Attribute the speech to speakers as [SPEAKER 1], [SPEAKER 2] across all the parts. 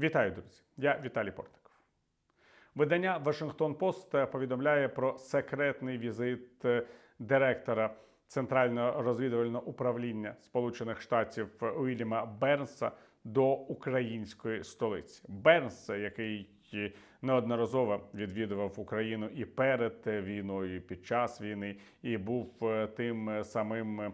[SPEAKER 1] Вітаю, друзі! Я Віталій Портиков. Видання Вашингтон Пост повідомляє про секретний візит е, директора Центрального розвідувального управління Сполучених Штатів Уільяма Бернса до української столиці. Бернс, який неодноразово відвідував Україну і перед війною, і під час війни, і був е, тим самим.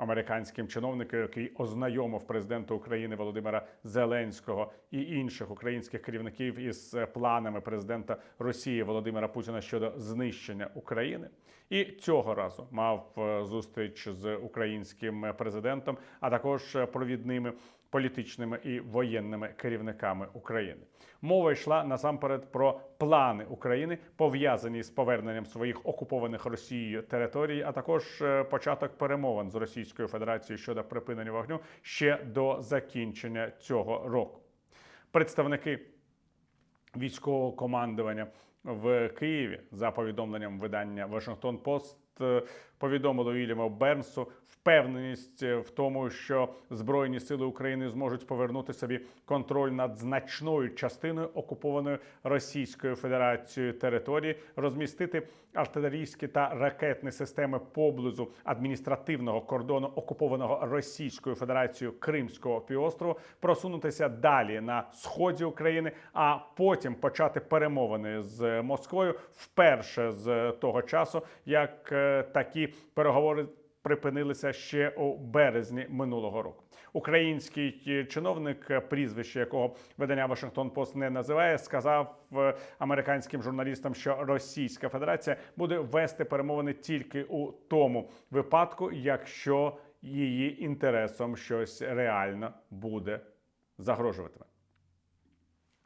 [SPEAKER 1] Е, американським чиновником, який ознайомив президента України Володимира Зеленського і інших українських керівників із е, планами президента Росії Володимира Путіна щодо знищення України. І цього разу мав е, зустріч з українським президентом, а також е, провідними політичними і воєнними керівниками України. Мова йшла насамперед про плани України, пов'язані з поверненням своїх окупованих Росією територій, а також е, початок перемовин з Російською Федерацією щодо припинення вогню ще до закінчення цього року. Представники військового командування в Києві за повідомленням видання Вашингтон Пост повідомили Вільяму Бернсу. Впевненість е, в тому, що Збройні сили України зможуть повернути собі контроль над значною частиною окупованої Російською Федерацією території, розмістити артилерійські та ракетні системи поблизу адміністративного кордону окупованого Російською Федерацією Кримського півострову, просунутися далі на сході України, а потім почати перемовини з Москвою вперше з того часу, як е, такі переговори припинилися ще у березні минулого року. Український е, чиновник, е, прізвище якого видання Вашингтон Пост не називає, сказав е, американським журналістам, що Російська Федерація буде вести перемовини тільки у тому випадку, якщо її інтересом щось реально буде загрожуватиме.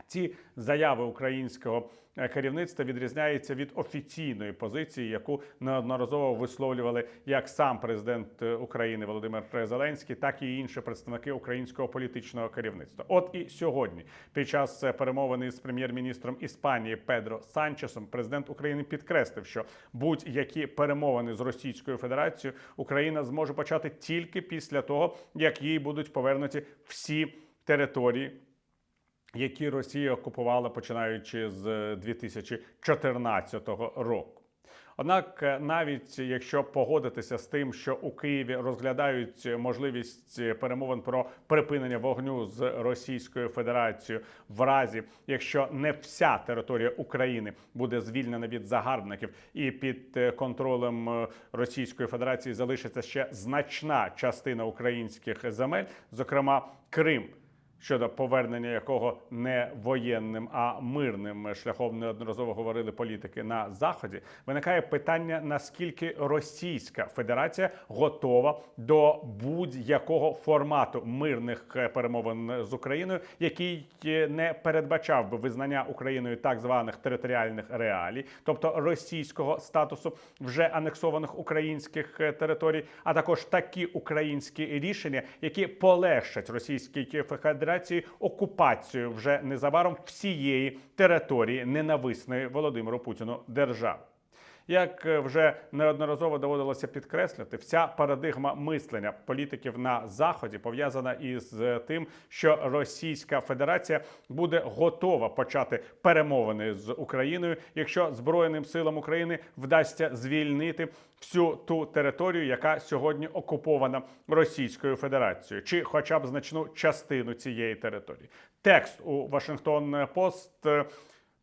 [SPEAKER 1] Ці заяви українського е, керівництва відрізняються від офіційної позиції, яку неодноразово висловлювали як сам президент е, України Володимир Зеленський, так і інші представники українського політичного керівництва. От і сьогодні, під час е, перемовини з прем'єр-міністром Іспанії Педро Санчесом, президент України підкреслив, що будь-які перемовини з Російською Федерацією Україна зможе почати тільки після того, як їй будуть повернуті всі території які Росія окупувала починаючи з 2014 року. Однак, е, навіть якщо погодитися з тим, що у Києві розглядають можливість перемовин про припинення вогню з Російською Федерацією, в разі якщо не вся територія України буде звільнена від загарбників, і під е, контролем е, Російської Федерації залишиться ще значна частина українських земель, зокрема Крим щодо повернення якого не воєнним, а мирним шляхом неодноразово говорили політики на заході. Виникає питання: наскільки Російська Федерація готова до будь-якого формату мирних перемовин з Україною, який не передбачав би визнання Україною так званих територіальних реалій, тобто російського статусу вже анексованих українських територій, а також такі українські рішення, які полегшать Російській Федерації окупацію вже незабаром всієї території ненависної Володимиру Путіну держави. Як е, вже неодноразово доводилося підкреслити, вся парадигма мислення політиків на заході пов'язана із е, тим, що Російська Федерація буде готова почати перемовини з Україною, якщо Збройним силам України вдасться звільнити всю ту територію, яка сьогодні окупована Російською Федерацією, чи хоча б значну частину цієї території. Текст у Вашингтон Пост.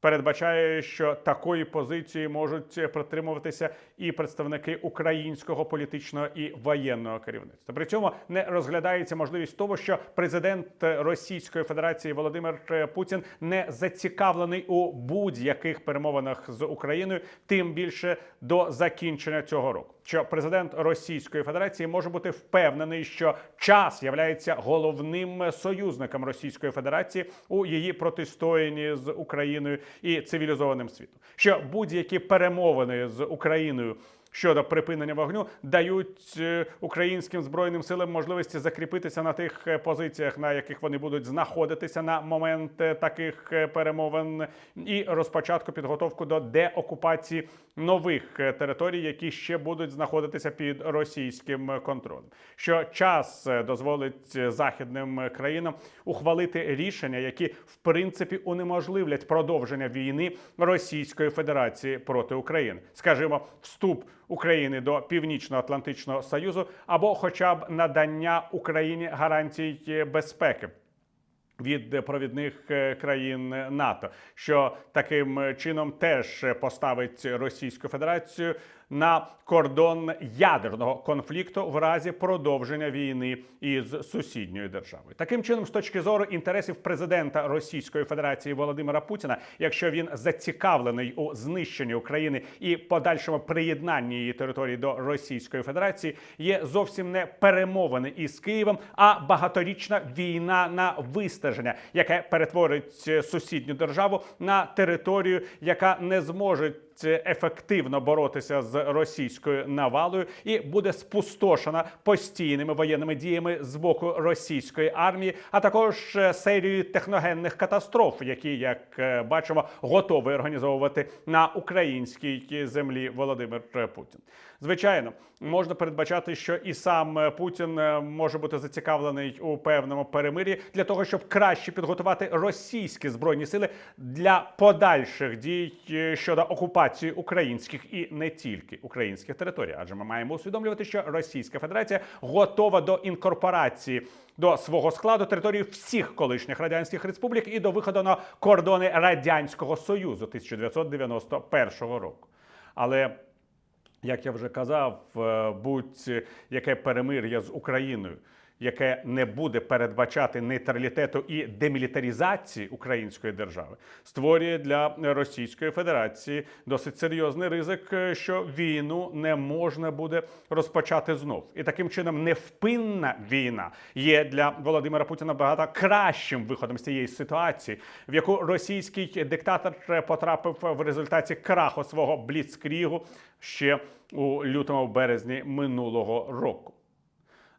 [SPEAKER 1] Передбачає, що такої позиції можуть притримуватися і представники українського політичного і воєнного керівництва. При цьому не розглядається можливість того, що президент Російської Федерації Володимир Путін не зацікавлений у будь-яких перемовинах з Україною, тим більше до закінчення цього року. Що президент Російської Федерації може бути впевнений, що час являється головним союзником Російської Федерації у її протистоянні з Україною і цивілізованим світом. Що будь-які перемовини з Україною щодо припинення вогню дають е, українським збройним силам можливості закріпитися на тих е, позиціях, на яких вони будуть знаходитися на момент е, таких перемовин, і розпочатку підготовку до деокупації нових територій, які ще будуть знаходитися під російським контролем. Що час дозволить західним країнам ухвалити рішення, які в принципі унеможливлять продовження війни Російської Федерації проти України, скажімо, вступ України до Північно-Атлантичного Союзу або, хоча б надання Україні гарантій безпеки від провідних е, країн НАТО, що таким чином теж поставить Російську Федерацію на кордон ядерного конфлікту в разі продовження війни із сусідньою державою. Таким чином, з точки зору інтересів президента Російської Федерації Володимира Путіна, якщо він зацікавлений у знищенні України і подальшому приєднанні її території до Російської Федерації, є зовсім не перемовини із Києвом, а багаторічна війна на вистеження, яке перетворить е, сусідню державу на територію, яка не зможе ефективно боротися з російською навалою і буде спустошена постійними воєнними діями з боку російської армії, а також е, серією техногенних катастроф, які, як е, бачимо, готовий організовувати на українській землі Володимир Путін. Звичайно, можна передбачати, що і сам е, Путін може бути зацікавлений у певному перемир'ї для того, щоб краще підготувати російські збройні сили для подальших дій щодо окупації українських і не тільки українських територій. Адже ми маємо усвідомлювати, що Російська Федерація готова до інкорпорації до свого складу території всіх колишніх радянських республік і до виходу на кордони радянського союзу 1991 року. Але як я вже казав, е, будь-яке перемир'я з Україною, яке не буде передбачати нейтралітету і демілітарізації української держави, створює для Російської Федерації досить серйозний ризик, е, що війну не можна буде розпочати знов. І таким чином невпинна війна є для Володимира Путіна багато кращим виходом з цієї ситуації, в яку російський диктатор е, потрапив в результаті краху свого бліцкрігу ще у лютому березні минулого року.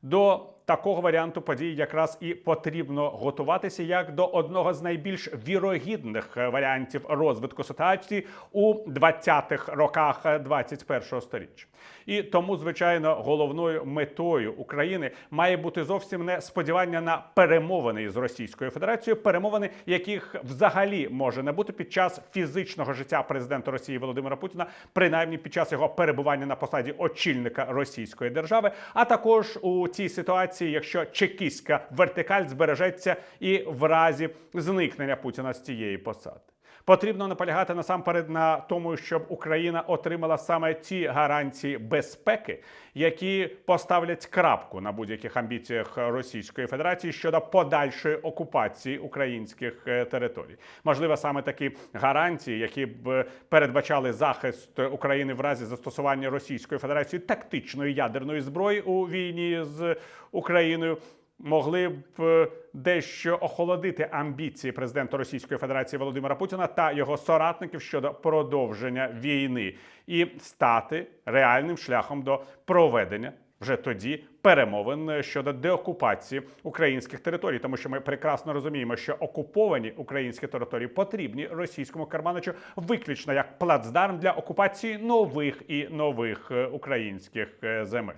[SPEAKER 1] До такого варіанту подій якраз і потрібно готуватися як до одного з найбільш вірогідних е, варіантів розвитку ситуації у 20-х роках 21-го сторіччя. І тому, звичайно, головною метою України має бути зовсім не сподівання на перемовини з Російською Федерацією, перемовини, яких взагалі може не бути під час фізичного життя президента Росії Володимира Путіна, принаймні під час його перебування на посаді очільника Російської держави, а також у цій ситуації, якщо чекістська вертикаль збережеться і в разі зникнення Путіна з цієї посади. Потрібно наполягати насамперед на тому, щоб Україна отримала саме ті гарантії безпеки, які поставлять крапку на будь-яких амбіціях Російської Федерації щодо подальшої окупації українських е, територій. Можливо, саме такі гарантії, які б передбачали захист України в разі застосування Російської Федерації тактичної ядерної зброї у війні з Україною могли б е, дещо охолодити амбіції президента Російської Федерації Володимира Путіна та його соратників щодо продовження війни і стати реальним шляхом до проведення. Вже тоді перемовин щодо деокупації українських територій, тому що ми прекрасно розуміємо, що окуповані українські території потрібні російському карманичу виключно як плацдарм для окупації нових і нових е, українських е, земель.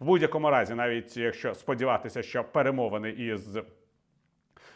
[SPEAKER 1] В будь-якому разі, навіть якщо сподіватися, що перемовини із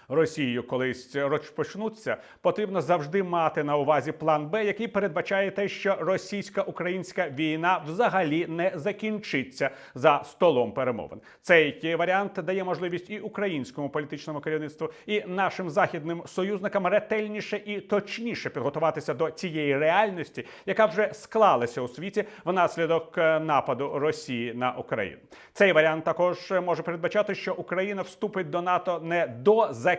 [SPEAKER 1] Росією колись розпочнуться, потрібно завжди мати на увазі план Б, який передбачає те, що російсько-українська війна взагалі не закінчиться за столом перемовин. Цей варіант дає можливість і українському політичному керівництву, і нашим західним союзникам ретельніше і точніше підготуватися до цієї реальності, яка вже склалася у світі внаслідок е, нападу Росії на Україну. Цей варіант також може передбачати, що Україна вступить до НАТО не до закінчення,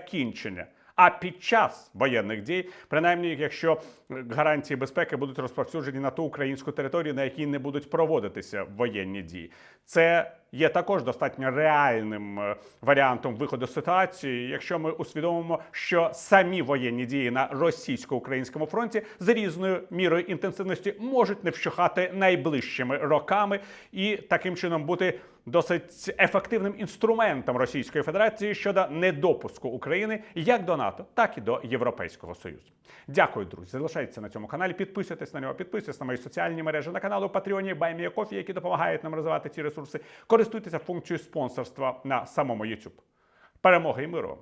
[SPEAKER 1] а під час воєнних дій, принаймні, якщо е, гарантії безпеки будуть розповсюджені на ту українську територію, на якій не будуть проводитися воєнні дії. Це є також достатньо реальним е, варіантом виходу ситуації, якщо ми усвідомимо, що самі воєнні дії на російсько-українському фронті з різною мірою інтенсивності можуть не вщухати найближчими роками і таким чином бути досить ефективним інструментом Російської Федерації щодо недопуску України як до НАТО, так і до Європейського Союзу. Дякую, друзі. Залишайтеся на цьому каналі, підписуйтесь на нього, підписуйтесь на мої соціальні мережі на каналу Патреоні Баймія Кофі, які допомагають нам розвивати ці ресурси. Користуйтеся функцією спонсорства на самому YouTube. Перемоги і миру!